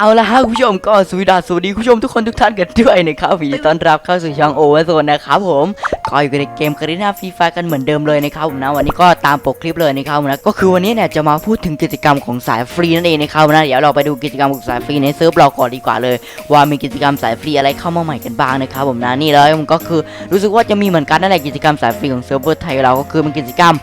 เอาละฮะคุณผู้ชมก็สวัสดีสวัสดีคุณผู้ชมทุกคนทุกท่านกันด้วยนะครับยินดีต้อนรับเข้าสู่ช่องโอเวอร์โซนนะครับผมก็อยู่ในเกมการีนาฟรีไฟกันเหมือนเดิมเลยนะครับผมนะวันนี้ก็ตามปกคลิปเลยนะครับผมนะก็คือวันนี้เนี่ยจะมาพูดถึงกิจกรรมของสายฟรีนั่นเองนะครับนะเดี๋ยวเราไปดูกิจกรรมของสายฟรีในเซิร์ฟเราก่อนดีกว่าเลย ว่ามีกิจกรรมสายฟรีอะไรเข้ามาใหม่กันบ้างนะครับผมนะนี่เลยมันก็คือรู้สึกว่าจะมีเหมือนกันนั่นแหละกิจกรรมสายฟรีของเซิร์ฟเวอร์ไทยเราก็คือเป็นกิจกรรม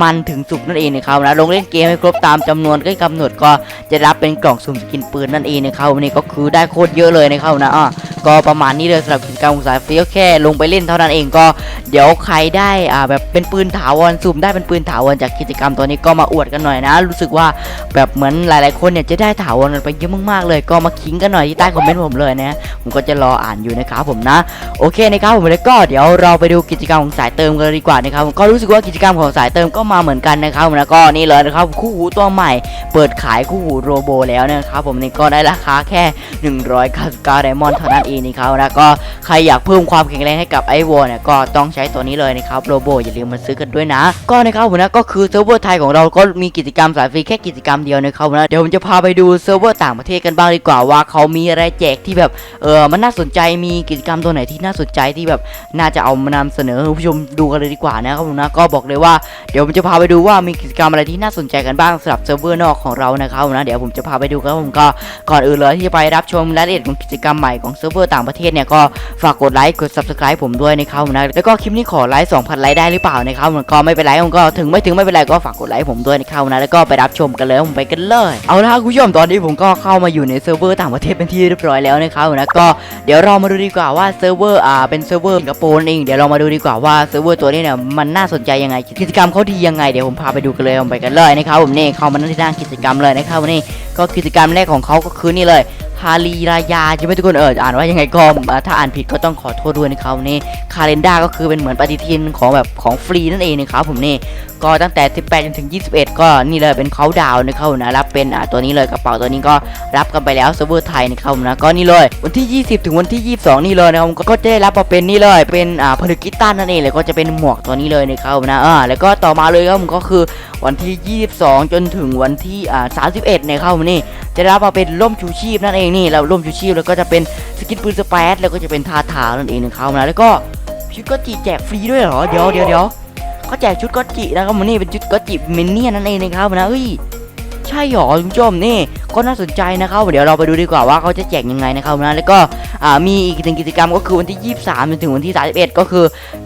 มันถึงสุกนั่นเองนะครับนะลงเล่นเกมให้ครบตามจำนวนที่กำหนดก็จะรับเป็นกล่องสุ่มสกินปืนนั่นเองนะครับวันนี้ก็คือได้โคตรเยอะเลยนะครับนะอะก็ประมาณนี้เลยสำหรับกิจกรรมของสายฟรีก็แค่ลงไปเล่นเท่านั้นเองก็เดี๋ยวใครได้อ่าแบบเป็นปืนถาวรสุมได้เป็นปืนถาวรจากกิจกรรมตัวนี้ก็มาอวดกันหน่อยนะ รู้สึกว่าแบบเหมือนหลาย ๆ คนเนี่ยจะได้ถาวรกันไปเยอะมากๆเลย ก็มาคิงกันหน่อยที่ใต้คอมเมนต์ผมเลยนะผมก็จะรออ่านอยู่นะครับผมนะ โอเคนะครับผมแล้วก็เดี๋ยวเราไปดูกิจกรรมของสายเติมกันดีกว่านะครับก็รู้สึกว่ากิจกรรมของสายเติมก็มาเหมือนกันนะครับแล้วก็นี่เลยนะครับคู่หูตัวใหม่ เปิดขายคู่หูโรโบแล้วนะครับผมนี่ก็ได้ราคาแค่ 199ไดมอนด์เท่านั้นเองนะครับแล้วก็ใครอยากเพิ่มความแข็งแรงให้กับไอวอเนี่ยก็ต้องใช้ตัวนี้เลยนะครับโรโบอย่าลืมมาซื้อกันด้วยนะ ก็นะครับผมนะก็คือเซิร์ฟเวอร์ไทยของเราก็มีกิจกรรมสายฟรีแค่กิจกรรมเดียวนะครับนะเดี๋ยวผมจะพาไปดูเซิร์ฟเวอร์ต่างประเทศกันบ้างดีกว่าว่าเขามีอะไรแจกที่แบบเออมันน่าสนใจมีกิจกรรมตัวไหนที่น่าสนใจที่แบบน่าจะเอามานำเสนอให้ผู้ชมดูกันเลยดีกว่านะครับผมนะก็บอกเลยว่าเดี๋ยวผมจะพาไปดูว่ามีกิจกรรมอะไรที่น่าสนใจกันบ้างสำหรับเซิร์ฟเวอร์นอกของเรานะครับผมนะเดี๋ยวผมจะพาไปดูครับผมก็ก่อนอนอื่นเลยที่ไปรับชมรายละเอียดของกิจกรรมใหม่ของเซิร์ฟเวอร์ต่างประเทศเนี่ยก็ฝากกดไลค์กด subscribe ผมด้วยนะครับนะแล้วก็คลิปนี้ขอไลค์2,000ไลค์ได้หรือเปล่านะครับผมก็ไม่เป็นไรผมก็ถึงไม่ถึงไม่เป็นไรก็ฝากกดไลค์ผมด้วยนะครับนะแล้วก็ไปรับชมกันเลยผมไปกันเลยเอาละคุณผู้ชมตอนนี้ผมก็เข้ามาอยู่ในเซิร์ฟเวอร์ต่างประเทศเป็นที่เรียบร้อยแล้วนะครับนะก็เดี๋ยวเรามาดูดีกว่าว่าเซิร์ฟเวอร์อ่าเป็นเซิร์ฟเวอร์สิงคโปร์เองเดี๋ยวเรามาดูดีกว่าว่าเซิร์ฟเวอร์ตัวนี้เนี่ยมันน่าสนใจยังไงกิจกรรมเขาดียังไงเดี๋ยวผมพาไปดูกันเลยผมไปกันเลยนะครับผมนี่เข้ามาที่ด้านกิจกรรมเลยนะครับนี่ก็กิจกรรมแรกของเขาก็คือนี่เลยฮารีรายาใช่ไหมทุกคนเอออ่านว่ายังไงก็ถ้าอ่านผิดก็ต้องขอโทษด้วยนะครับนี่คาเลนดาก็คือเป็นเหมือนปฏิทินของแบบของฟรีนั่นเองนะครับผมนี่ก็ตั้งแต่ 18จนถึง 21 ก็นี่เลยเป็นเขาดาวน์นะครับนะรับเป็นอ่าตัวนี้เลยกระเป๋าตัวนี้ก็รับกันไปแล้วเซิร์ฟเวอร์ไทยนะครับนะก็นี่เลยวันที่ 20 ถึงวันที่ 22 นี่เลยนะครับก็จะได้รับมาเป็นนี่เลยเป็นอ่าผลึกกีตาร์นั่นเองเลยก็จะเป็นหมวกตัวนี้เลยนะครับนะอ่าแล้วก็ต่อมาเลยครับผมก็คือวันที่ 22 จนถึงวันที่อ่า31นะครับนี่ จะได้รับมาเป็นร่มชูชีพนั่นเองนี่แล้วร่มชูชีพแล้วก็จะเป็นสกินปืนสเปซแล้วก็จะเป็นทาทานั่นเองนะครับนะแล้วก็ชุดก็จีแจกฟรีด้วยเหรอเดี๋ยวเดี๋ยวเดี๋ยวเขาแจกชุดก็จินะครับมันนี่เป็นชุดก็จิมินเนี่ยนนั่นเองนะครับนะเอ้ยใช่หรอคุณผู้ชมนี่ ก็น่าสนใจนะครับเดี๋ยวเราไปดูดีกว่าว่าเขาจะแจกยังไงนะครับนะแล้วก็มีอีกหนึ่งกิจกรรมก็คือวันที่ 23จนถึงวันที่ 31 ก็คือ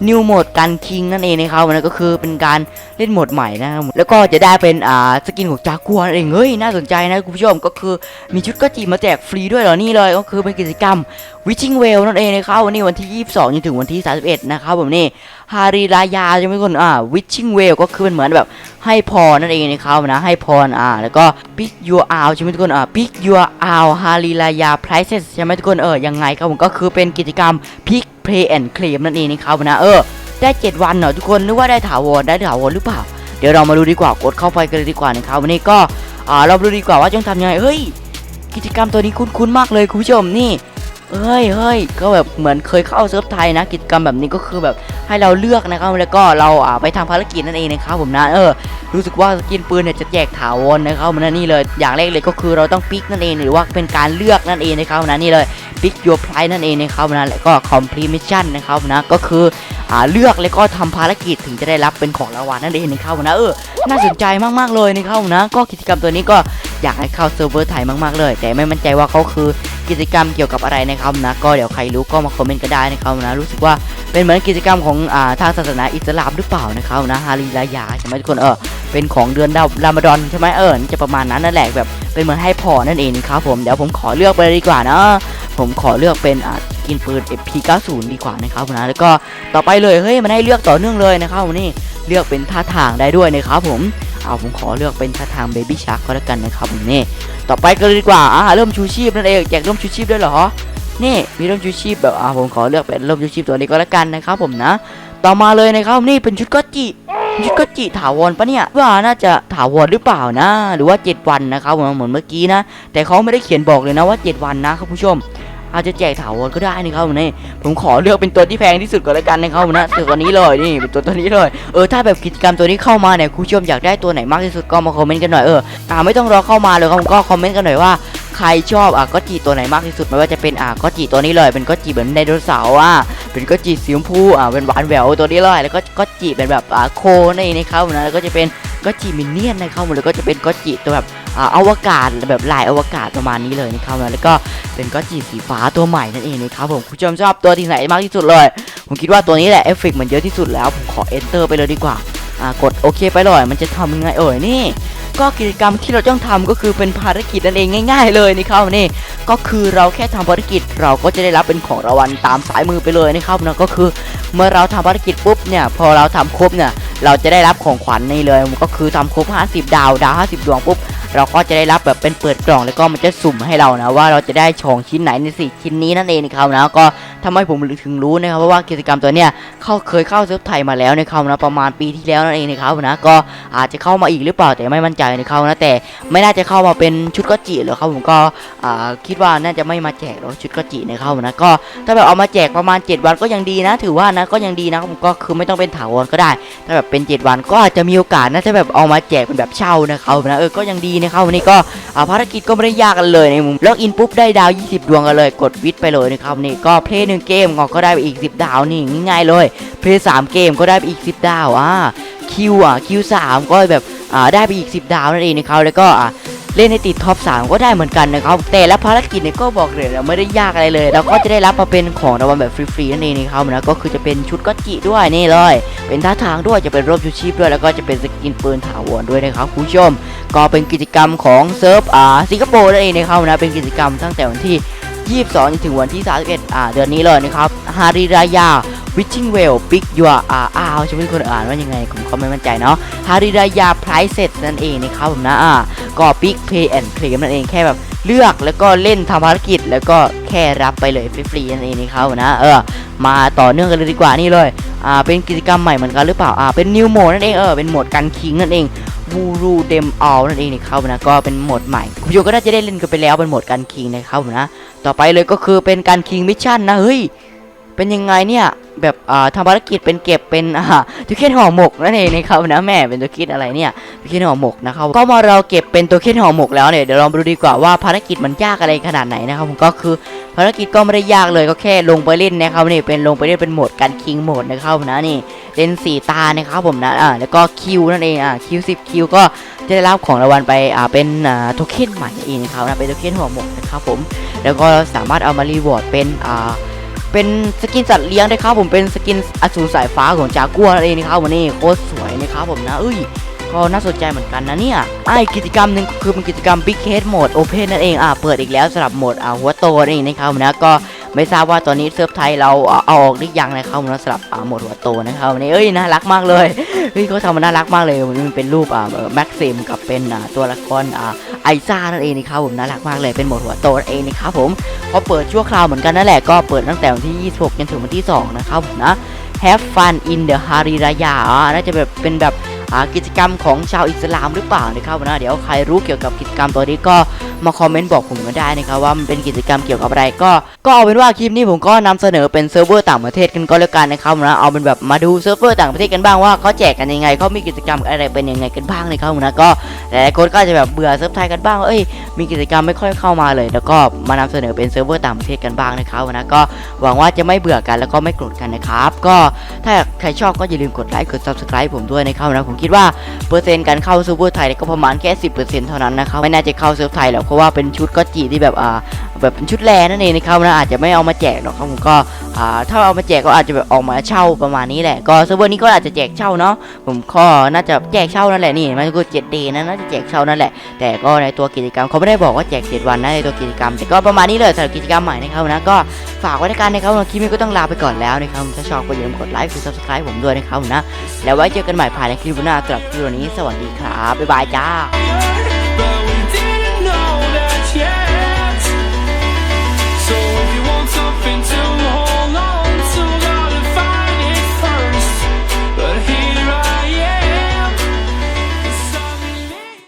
นิวโหมดกันคิงนั่นเองนะครับนะก็คือเป็นการเล่นโหมดใหม่นะครับแล้วก็จะได้เป็นอ่าสกินของจากัวนั่นเองเฮ้ยน่าสนใจนะคุณผู้ชมก็คือมีชุดก็จีมาแจกฟรีด้วยเหรอนี่เลยก็คือเป็นกิจกรรม Witching Well นั่นเองนะครับวันนี้วันที่ 22จนถึงวันที่ 31 นะครับผมนี่ฮาริรายาใช่ไหมคุณอ่า Witching Well ก็คือเป็นเหมือนแบบ ให้พรนั่นเองนะครับนะให้พรอ่าแล้วก็ Pick Your Out ใช่ไหมทุกคนอ่า Pick Your Out ฮาริรายา Prices ใช่ไหมทุกคนเออยังไงครับผมก็คือเป็นกิจกรรม Pick Play and Claim นั่นเองนะครับนะเออได้ 7 วันเหรอทุกคนนึกว่าได้ถาวรได้ถาวรหรือเปล่า เดี๋ยวเรามาดูดีกว่ากดเข้าไปกันเลยดีกว่านะครับวันนี้ก็อ่าเรามาดูดีกว่าว่าต้องทำยังไงเฮ้ยกิจกรรมตัวนี้คุ้นๆมากเลยคุณผู้ชมนี่ เฮ้ยเฮ้ยก็แบบเหมือนเคยเข้าเซิร์ฟไทยนะ กิจกรรมแบบนี้ก็คือแบบให้เราเลือกนะครับแล้วก็เราอ่าไปทำภารกิจนั่นเองนะครับผมนะเออรู้สึกว่าสกินปืนเนี่ยจะแจกถาวรนะครับมันนี่เลยอย่างแรกเลยก็คือเราต้องปิกนั่นเองหรือว่าเป็นการเลือกนั่นเองนะครับนะนี่เลย pick your prize นั่นเองนะครับนะแล้วก็ complete mission นะครับนะก็คืออ่าเลือกแล้วก็ทำภารกิจถึงจะได้รับเป็นของรางวัลนั่นเองนะครับนะเออน่าสนใจมากๆเลยนะครับนะก็กิจกรรมตัวนี้ก็ อยากให้เข้าเซิร์ฟเวอร์ไทยมากๆเลย แต่ไม่มั่นใจว่าเขาคือกิจกรรมเกี่ยวกับอะไรนะครับนะก็เดี๋ยวใครรู้ก็มาคอมเมนต์ก็ได้นะครับนะรู้สึกว่าเป็นเหมือนกิจกรรมของอ่าทางศาสนาอิสลามหรือเปล่านะครับนะฮาริลายาใช่ไหมทุกคนเออเป็นของเดือนดาวรามฎอนใช่ไหมเออจะประมาณนั้นนั่นแหละแบบเป็นเหมือนให้พอนั่นเองนะครับผมเดี๋ยวผมขอเลือกไปเลยดีกว่านะผมขอเลือกเป็นอ่ากินปืน FP90 ดีกว่านะครับนะแล้วก็ต่อไปเลยเฮ้ยมันให้เลือกต่อเนื่องเลยนะครับนี่เลือกเป็นท่าทางได้ด้วยนะครับผม เอาผมขอเลือกเป็นท่าทาง Baby Shark ก็แล้วกันนะครับผมนี่ต่อไปก็เลยดีกว่าอ่าเริ่มชูชีพนั่นเองแจกเริ่มชูชีพด้วยเหรอนี่มีร่มชูชีพแบบอ่าผมขอเลือกเป็นร่มชูชีพตัวนี้ก็แล้วกันนะครับผมนะ ต่อมาเลยนะครับนี่เป็นชุดก็จิชุดก็จิถาวรปะเนี่ยว่าน่าจะถาวรหรือเปล่านะ หรือว่า 7 วันนะครับเหมือนเหมือนเมื่อกี้นะ แต่เขาไม่ได้เขียนบอกเลยนะว่า 7 วันนะครับผู้ชม อาจจะแจกถาวรก็ได้นะครับผมนี่ผมขอเลือกเป็นตัวที่แพงที่สุดก่อนแล้วกันนะครับผมนะตัวนี้เลยนี่เป็นตัวตัวนี้เลยเออถ้าแบบกิจกรรมตัวนี้เข้ามาเนี่ยคุณผู้ชมอยากได้ตัวไหนมากที่สุดก็มาคอมเมนต์กันหน่อยเอออ่าไม่ต้องรอเข้ามาเลยครับผมก็คอมเมนต์กันหน่อยว่าใครชอบอะก็จีตัวไหนมากที่สุดไม่ว่าจะเป็นอะก็จีตัวนี้เลย เป็นก็จีเหมือนไดโนเสาร์อะเป็นก็จีสีชมพูอะเป็นหวานแหววตัวนี้เลยแล้วก็ก็จีเป็นแบบอ่าโคนี่นะครับผมนะแล้วก็จะเป็นก็จีมินเนี่ยนนะครับผมแล้วก็จะเป็นก็จีตัวแบบ อาอวกาศแบบลายอวกาศประมาณนี้เลยนะครับแล้วก็เป็นก็จีสีฟ้าตัวใหม่นั่นเองนะครับผมคุณผู้ชมชอบตัวที่ไหนมากที่สุดเลย ผมคิดว่าตัวนี้แหละเอฟเฟกต์มันเยอะที่สุดแล้วผมขอ enter ไปเลยดีกว่า่ากดโอเคไปเลยมันจะทำยังไงเอ่ยนี่ ก็กิจกรรมที่เราต้องทำก็คือเป็นภารกิจนั่นเองง่าย ๆ เลยนะครับนี่ก็คือเราแค่ทำภารกิจเราก็จะได้รับเป็นของรางวัลตามสายมือไปเลยนะครับนะก็คือเมื่อเราทำภารกิจปุ๊บเนี่ยพอเราทำครบเนี่ยเราจะได้รับของขวัญนี่เลยก็คือทำครบ 50 ดาวดาว 50 ดวงปุ๊บ เราก็จะได้รับแบบเป็นเปิดกล่องแล้วก็มันจะสุ่มให้เรานะว่าเราจะได้ของชิ้นไหนในสี่ชิ้นนี้นั่นเองนะครับนะก็ทำให้ผมถึงรู้นะครับว่ากิจกรรมตัวเนี้ยเข้าเคยเข้าเซิร์ฟไทยมาแล้วนะครับนะประมาณปีที่แล้วนั่นเองนะครับนะก็อาจจะเข้ามาอีกหรือเปล่าแต่ไม่มั่นใจนะครับนะแต่ไม่น่าจะเข้ามาเป็นชุดก็จิหรอกครับผมก็คิดว่าน่าจะไม่มาแจกหรอกชุดก็จินะครับนะก็ถ้าแบบเอามาแจกประมาณ 7 วันก็ยังดีนะ ถือว่านะก็ยังดีนะครับผมก็คือไม่ต้องเป็นถาวรก็ได้ ถ้าแบบเป็น 7 วันก็อาจจะมีโอกาสนะถ้าแบบเอามาแจกเป็นแบบเช่านะครับนะเออก็ยังดีนะครับวันนี้ก็อ่าภารกิจก็ไม่ได้ยากกันเลยในมุมล็อกอินปุ๊บได้ดาว 20 ดวงกันเลย กดวิทไปเลยนะครับนี่ก็เพลย์หนึ่งเกมก็ได้ไปอีก 10 ดาวนี่ง่ายๆเลยเพลย์สามเกมก็ได้ไปอีก 10 ดาวอ่าคิวอะคิวสามก็แบบอ่าได้ไปอีก 10 ดาวนั่นเองนะครับแล้วก็อ่า เล่นในติดท็อป3ก็ได้เหมือนกันนะครับแต่ละภารกิจเนี่ยก็บอกเลยนะไม่ได้ยากอะไรเลย แล้วก็จะได้รับมาเป็นของรางวัลแบบฟรีๆนั่นเองนะครับนะก็คือจะเป็นชุดก็จิด้วยนี่เลย เป็นท่าทางด้วยจะเป็นร่มชูชีพด้วยแล้วก็จะเป็นสกินปืนถาวรด้วยนะครับคุณผู้ชม ก็เป็นกิจกรรมของเซิร์ฟอ่าสิงคโปร์นั่นเองนะครับนะเป็นกิจกรรมตั้งแต่วันที่ 22จนถึงวันที่ 31อ่าเดือนนี้เลยนะครับฮาริรายา Witching Well Big Your อ่าอาวจะเป็นคนอ่านว่ายังไงผมก็ไม่มั่นใจเนาะฮาริรายา Price นั่นเองนะครับผมนะอ่า ก็ปิก Pay and Claim นั่นเองแค่แบบเลือกแล้วก็เล่นทำภารกิจ แล้วก็แค่รับไปเลยฟรีๆนั่นเองนะครับนะเออมาต่อเนื่องกันเลยดีกว่านี่เลยอ่าเป็นกิจกรรมใหม่เหมือนกันหรือเปล่าอ่าเป็น New Mode นั่นเองเออเป็นโหมดกันคิงนั่นเองวูรูเดมอ l นั่นเองนะครับนะก็เป็นโหมดใหม่คุณผู้ชมก็น่าจะได้เล่นกันไปแล้วเป็นโหมดกันคิงนะครับนะต่อไปเลยก็คือเป็นการคิงมิชชั่นนะเฮ้ย เป็นยังไงเนี่ยแบบอ่าทำภารกิจเป็นเก็บเป็นอ่าตัวเคนห่อหมกนั่นเองนะครับนะแม่เป็นตัวคิดอะไรเนี่ยตัวเคนห่อหมกนะครับก็มาเราเก็บเป็นตัวเคนห่อหมกแล้วเนี่ยเดี๋ยวลองไปดูดีกว่าว่าภารกิจมันยากอะไรขนาดไหนนะครับผมก็คือภารกิจก็ไม่ได้ยากเลยก็แค่ลงไปเล่นนะครับนี่เป็นลงไปเล่นเป็นโหมดการคิงโหมดนะครับนะนี่เล่นสีตานะครับผมนะอ่าแล้วก็คิวนั่นเองอ่าคิวสิบคิวก็จะได้รับของรางวัลไปอ่าเป็นอ่าโทเค็นใหม่นั่นเองนะครับนะเป็นโทเค็นห่อหมกนะครับผมแล้วก็สามารถเอามารีวอร์ดเป็นอ่า เป็นสกินสัตว์เลี้ยงนะครับผมเป็นสกินอสูรสายฟ้าของจากัวนั่นเองนะครับวันนี้โคตรสวยนะครับผมนะเอ้ยก็น่าสนใจเหมือนกันนะเนี่ยไอ้กิจกรรมหนึ่งก็คือเป็นกิจกรรม Big Head Mode Open นั่นเองอะเปิดอีกแล้วสำหรับโหมดอ่าหัวโตนั่นเองนะครับนะก็ ไม่ทราบว่าตอนนี้เซิร์ฟไทยเราเอาออกหรือยังนะครับผมนะสำหรับอ่าหมดหัวโตนะครับวันนี้เอ้ยน่ารักมากเลยเฮ้ยเขาทำมันน่ารักมากเลยมันเป็นรูปอ่าแม็กซิมกับเป็นตัวละครอ่าไอซ่านั่นเองนะครับผมน่ารักมากเลยเป็นหมดหัวโตนั่นเองนะครับผมพอเปิดชั่วคราวเหมือนกันนั่นแหละก็เปิดตั้งแต่วันที่ 26 จนถึงวันที่ 2 นะครับผมนะ Have fun in the Hariraya อ่าน่าจะแบบเป็นแบบ กิจกรรมของชาวอิสลามหรือเปล่านะครับนะเดี๋ยวใครรู้เกี่ยวกับกิจกรรมตัวนี้ก็มาคอมเมนต์บอกผมกันได้นะครับว่ามันเป็นกิจกรรมเกี่ยวกับอะไรก็ก็เอาเป็นว่าคลิปนี้ผมก็นำเสนอเป็นเซิร์ฟเวอร์ต่างประเทศกันก็แล้วกันนะครับนะเอาเป็นแบบมาดูเซิร์ฟเวอร์ต่างประเทศกันบ้างว่าเขาแจกกันยังไงเขามีกิจกรรมอะไรเป็นยังไงกันบ้างนะครับนะก็หลายๆคนก็จะแบบเบื่อเซิร์ฟไทยกันบ้างเอ้ยมีกิจกรรมไม่ค่อยเข้ามาเลย แล้วก็มานำเสนอเป็นเซิร์ฟเวอร์ต่างประเทศกันบ้างนะครับนะก็หวังว่าจะไม่เบื่อกันแล้วก็ไม่โกรธกันนะครับก็ถ้าใครชอบก็อย่าลืมกดไลค์กด subscribe ผมด้วยนะครับนะผมคิดว่าเปอร์เซ็นต์การเข้าซูเปอร์ไทยเนี่ยก็ประมาณแค่ 10%เท่านั้นนะครับไม่น่าจะเข้าเซิร์ฟไทยหรอกเพราะว่าเป็นชุดก็จีที่แบบอ่า แบบเป็นชุดแรนั่นเองนะครับนะอาจจะไม่เอามาแจกหรอกครับผมก็ถ้าเอามาแจกก็อาจจะแบบออกมาเช่าประมาณนี้แหละก็เซิร์ฟเวอร์นี้ก็อาจจะแจกเช่าเนาะผมก็น่าจะแจกเช่านั่นแหละนี่มันก็7 day นะน่าจะแจกเช่านั่นแหละ แต่ก็ในตัวกิจกรรมเขาไม่ได้บอกว่าแจก7วันนะในตัวกิจกรรม แต่ก็ประมาณนี้เลยสำหรับกิจกรรมใหม่นะครับนะก็ฝากไว้ในการนะครับคลิปนี้ก็ต้องลาไปก่อนแล้วนะครับถ้าชอบก็อย่าลืมกดไลค์กด subscribe ผมด้วยนะครับนะแล้วไว้เจอกันใหม่ภายในคลิปหน้าสำหรับคลิปวันนี้สวัสดีครับบ๊ายบายจ้า